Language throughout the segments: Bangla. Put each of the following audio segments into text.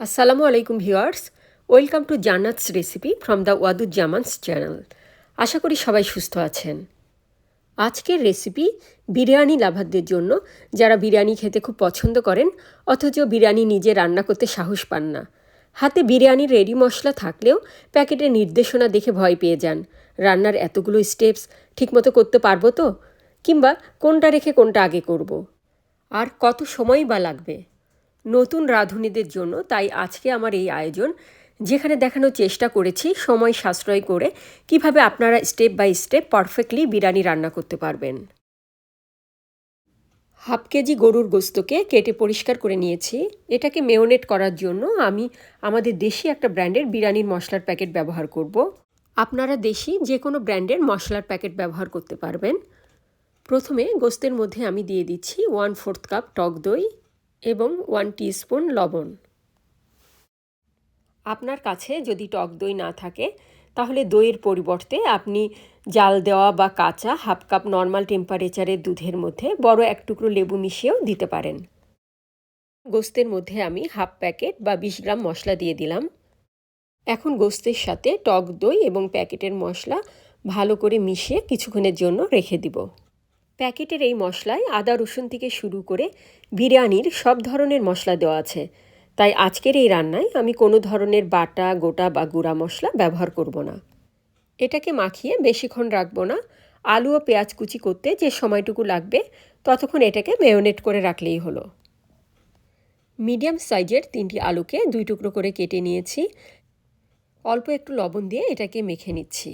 আসসালামু আলাইকুম viewers welcome to Jannat's recipe from the Wadud Zaman's channel আশা করি সবাই সুস্থ আছেন। আজকের রেসিপি বিরিয়ানি লাভারদের জন্য। যারা বিরিয়ানি খেতে খুব পছন্দ করেন, অথচ বিরিয়ানি নিজে রান্না করতে সাহস পান না। হাতে বিরিয়ানির রেডি মশলা থাকলেও প্যাকেটের নির্দেশনা দেখে ভয় পেয়ে যান। রান্নার এতগুলো স্টেপস ঠিকমতো করতে পারব তো? কিংবা কোনটা রেখে কোনটা আগে করব। আর কত সময় বা লাগবে? নতুন রাঁধুনিদের জন্য, তাই আজকে আমার এই আয়োজন, যেখানে দেখানোর চেষ্টা করেছি সময় সাশ্রয় করে কীভাবে আপনারা step by step perfectly biryani রান্না করতে পারবেন। হাফ কেজি গরুর গোস্তকে কেটে পরিষ্কার করে নিয়েছি। এটাকে মেয়নেট করার জন্য আমি আমাদের দেশি একটা ব্র্যান্ডের বিরিয়ানির মশলার প্যাকেট ব্যবহার করব। আপনারা দেশি যে কোনো ব্র্যান্ডের মশলার প্যাকেট ব্যবহার করতে পারবেন। প্রথমে গোস্তের মধ্যে আমি দিয়ে দিচ্ছি ওয়ান ফোর্থ কাপ টক দই। এবং ওয়ান স্পুন লবণ। আপনার কাছে যদি টক দই না থাকে, তাহলে দইয়ের পরিবর্তে আপনি জাল দেওয়া বা কাঁচা হাফ কাপ নর্মাল টেম্পারেচারের দুধের মধ্যে বড় এক টুকরো লেবু মিশিয়েও দিতে পারেন। গোস্তের মধ্যে আমি হাফ প্যাকেট বা বিশ গ্রাম মশলা দিয়ে দিলাম। এখন গোস্তের সাথে টক দই এবং প্যাকেটের মশলা ভালো করে মিশিয়ে কিছুক্ষণের জন্য রেখে দিব। প্যাকেটের এই মশলায় আদা, রসুন থেকে শুরু করে বিরিয়ানির সব ধরনের মশলা দেওয়া আছে। তাই আজকের এই রান্নায় আমি কোনো ধরনের বাটা, গোটা বা গুঁড়া মশলা ব্যবহার করব না। এটাকে মাখিয়ে বেশিক্ষণ রাখব না। আলু ও পেঁয়াজ কুচি করতে যে সময়টুকু লাগবে, ততক্ষণ এটাকে মেয়োনেট করে রাখলেই হলো। মিডিয়াম সাইজের তিনটি আলুকে দুই টুকরো করে কেটে নিয়েছি। অল্প একটু লবণ দিয়ে এটাকে মেখে নিচ্ছি।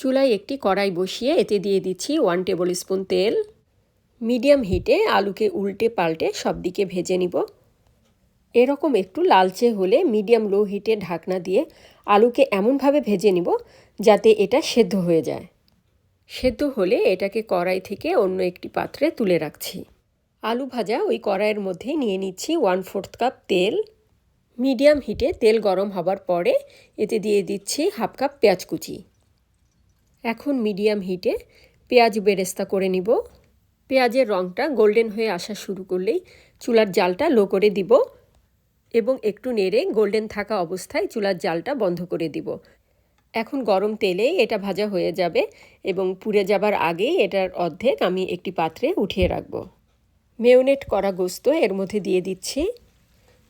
চুলায় একটি কড়াই বসিয়ে এতে দিয়ে দিচ্ছি ওয়ান টেবিল স্পুন তেল মিডিয়াম হিটে আলুকে উল্টে পাল্টে সব দিকে ভেজে নিব। এরকম একটু লালচে হলে মিডিয়াম লো হিটে ঢাকনা দিয়ে আলুকে এমনভাবে ভেজে নিব যাতে এটা সেদ্ধ হয়ে যায়। সেদ্ধ হলে এটাকে কড়াই থেকে অন্য একটি পাত্রে তুলে রাখছি। আলু ভাজা ওই কড়াইয়ের মধ্যে নিয়ে নিচ্ছি ওয়ান ফোর্থ কাপ তেল মিডিয়াম হিটে তেল গরম হবার পরে এতে দিয়ে দিচ্ছি হাফ কাপ পেঁয়াজ কুচি। এখন মিডিয়াম হিটে পেঁয়াজ বেরেস্তা করে নিব। পেঁয়াজের রঙটা গোল্ডেন হয়ে আসা শুরু করলেই চুলার জালটা লো করে দিব এবং একটু নেড়ে গোল্ডেন থাকা অবস্থায় চুলার জালটা বন্ধ করে দিব। এখন গরম তেলে এটা ভাজা হয়ে যাবে এবং পুড়ে যাবার আগেই এটার অর্ধেক আমি একটি পাত্রে উঠিয়ে রাখব। মেয়নেট করা গোস্ত এর মধ্যে দিয়ে দিচ্ছি।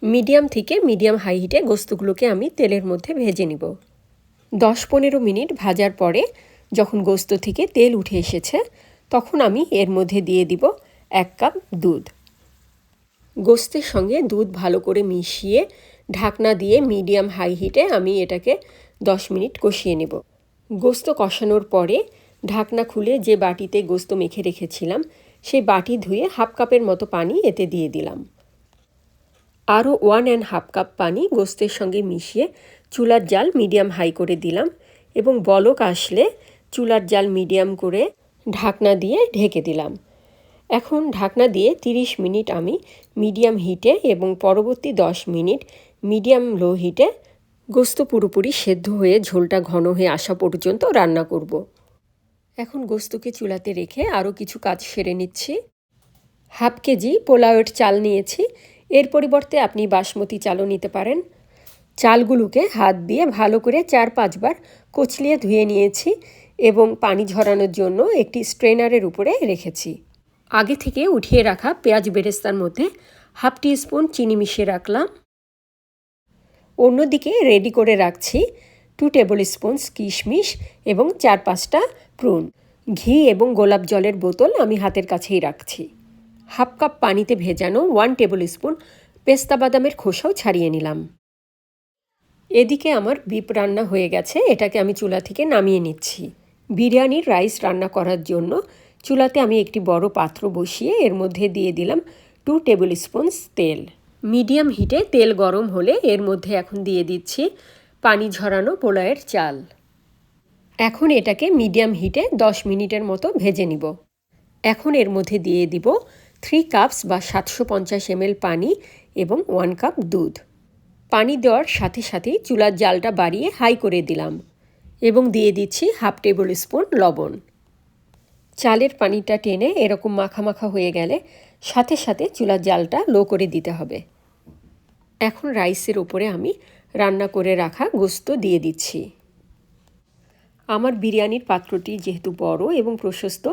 মিডিয়াম থেকে মিডিয়াম হাই হিটে গোস্তগুলোকে আমি তেলের মধ্যে ভেজে নিব। দশ পনেরো মিনিট ভাজার পরে যখন গোস্ত থেকে তেল উঠে এসেছে, তখন আমি এর মধ্যে দিয়ে দিব এক কাপ দুধ। গোস্তের সঙ্গে দুধ ভালো করে মিশিয়ে ঢাকনা দিয়ে মিডিয়াম হাই হিটে আমি এটাকে দশ মিনিট কষিয়ে নেব। গোস্ত কষানোর পরে ঢাকনা খুলে যে বাটিতে গোস্ত মেখে রেখেছিলাম, সেই বাটি ধুয়ে হাফ কাপের মতো পানি এতে দিয়ে দিলাম। আরও ওয়ান অ্যান্ড হাফ কাপ পানি গোস্তের সঙ্গে মিশিয়ে চুলার জাল মিডিয়াম হাই করে দিলাম এবং বলক আসলে চুলার জাল মিডিয়াম করে ঢাকনা দিয়ে ঢেকে দিলাম। এখন ঢাকনা দিয়ে 30 মিনিট আমি মিডিয়াম হিটে এবং পরবর্তী 10 মিনিট মিডিয়াম লো হিটে গোস্ত পুরোপুরি সেদ্ধ হয়ে ঝোলটা ঘন হয়ে আসা পর্যন্ত রান্না করব। এখন গোস্তকে চুলাতে রেখে আরও কিছু কাজ সেরে নিচ্ছি। হাফ কেজি পোলাওয়ের চাল নিয়েছি। এর পরিবর্তে আপনি বাসমতি চালও নিতে পারেন। চালগুলোকে হাত দিয়ে ভালো করে চার পাঁচবার কচলিয়ে ধুয়ে নিয়েছি। এবং পানি ঝরানোর জন্য একটি স্ট্রেনারের উপরে রেখেছি। আগে থেকে উঠিয়ে রাখা পেঁয়াজ বেরেস্তার মধ্যে হাফ টি স্পুন চিনি মিশিয়ে রাখলাম। অন্যদিকে রেডি করে রাখছি টু টেবিল স্পুন কিশমিশ এবং চার পাঁচটা প্রুন। ঘি এবং গোলাপ জলের বোতল আমি হাতের কাছেই রাখছি। হাফ কাপ পানিতে ভেজানো ওয়ান টেবিল স্পুন পেস্তা বাদামের খোসাও ছাড়িয়ে নিলাম। এদিকে আমার বিপ রান্না হয়ে গেছে, এটাকে আমি চুলা থেকে নামিয়ে নিচ্ছি। বিরিয়ানির রাইস রান্না করার জন্য চুলাতে আমি একটি বড় পাত্র বসিয়ে এর মধ্যে দিয়ে দিলাম টু টেবিল স্পুনস তেল। মিডিয়াম হিটে তেল গরম হলে এর মধ্যে এখন দিয়ে দিচ্ছি পানি ঝরানো পোলায়ের চাল। এখন এটাকে মিডিয়াম হিটে দশ মিনিটের মতো ভেজে নিব। এখন এর মধ্যে দিয়ে দিব থ্রি কাপস বা সাতশো পঞ্চাশ এমএল পানি এবং ওয়ান কাপ দুধ। পানি দেওয়ার সাথে সাথেই চুলার জালটা বাড়িয়ে হাই করে দিলাম। এবং দিয়ে দিচ্ছি হাফ টেবিল স্পুন লবণ। চালের পানিটা টেনে এরকম মাখা মাখা হয়ে গেলে সাথে সাথে চুলার জালটা লো করে দিতে হবে। এখন রাইসের ওপরে আমি রান্না করে রাখা গোস্ত দিয়ে দিচ্ছি। আমার বিরিয়ানির পাত্রটি যেহেতু বড় এবং প্রশস্ত,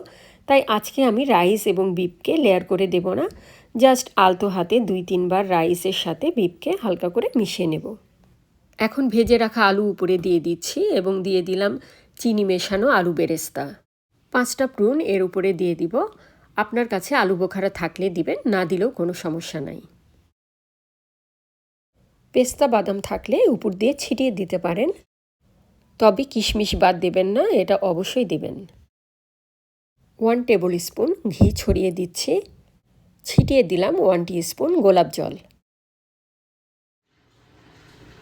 তাই আজকে আমি রাইস এবং বিপকে লেয়ার করে দেব না, জাস্ট আলতো হাতে দুই তিনবার রাইসের সাথে বিপকে হালকা করে মিশিয়ে নেব। এখন ভেজে রাখা আলু উপরে দিয়ে দিচ্ছি এবং দিয়ে দিলাম চিনি মেশানো আলু বেরেস্তা। পাঁচটা প্রুন এর উপরে দিয়ে দিব। আপনার কাছে আলু বোখারা থাকলে দিবেন, না দিলেও কোনো সমস্যা নাই। পেস্তা বাদাম থাকলে উপর দিয়ে ছিটিয়ে দিতে পারেন। তবে কিশমিশ বাদ দেবেন না, এটা অবশ্যই দেবেন। ওয়ান টেবিল স্পুন ঘি ছড়িয়ে দিচ্ছি। ছিটিয়ে দিলাম ওয়ান টি স্পুন গোলাপ জল।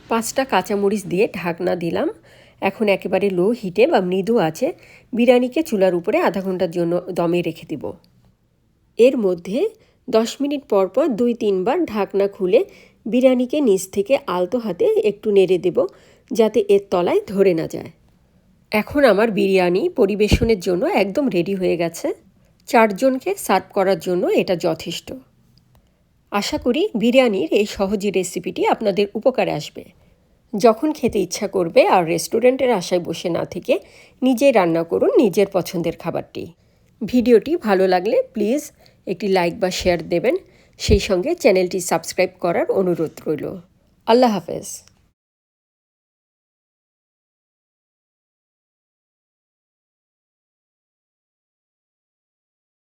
পাঁচটা কাঁচামরিচ দিয়ে ঢাকনা দিলাম। এখন একেবারে লো হিটে বা মৃদু আছে, বিরিয়ানিকে চুলার উপরে আধা ঘণ্টার জন্য দমে রেখে দিব। এর মধ্যে দশ মিনিট পর পর দুই তিনবার ঢাকনা খুলে বিরিয়ানিকে নিচ থেকে আলতো হাতে একটু নেড়ে দেব, যাতে এর তলায় ধরে না যায়। এখন আমার বিরিয়ানি পরিবেশনের জন্য একদম রেডি হয়ে গেছে। চারজনকে সার্ভ করার জন্য এটা যথেষ্ট। আশা করি বিরিয়ানির এই সহজী রেসিপিটি আপনাদের উপকারে আসবে। যখন খেতে ইচ্ছা করবে আর রেস্টুরেন্টের আশায় বসে না থেকে নিজেই রান্না করুন নিজের পছন্দের খাবারটি। ভিডিওটি ভালো লাগলে প্লিজ একটি লাইক বা শেয়ার দেবেন। সেই সঙ্গে চ্যানেলটি সাবস্ক্রাইব করার অনুরোধ রইল। আল্লাহ হাফেজ।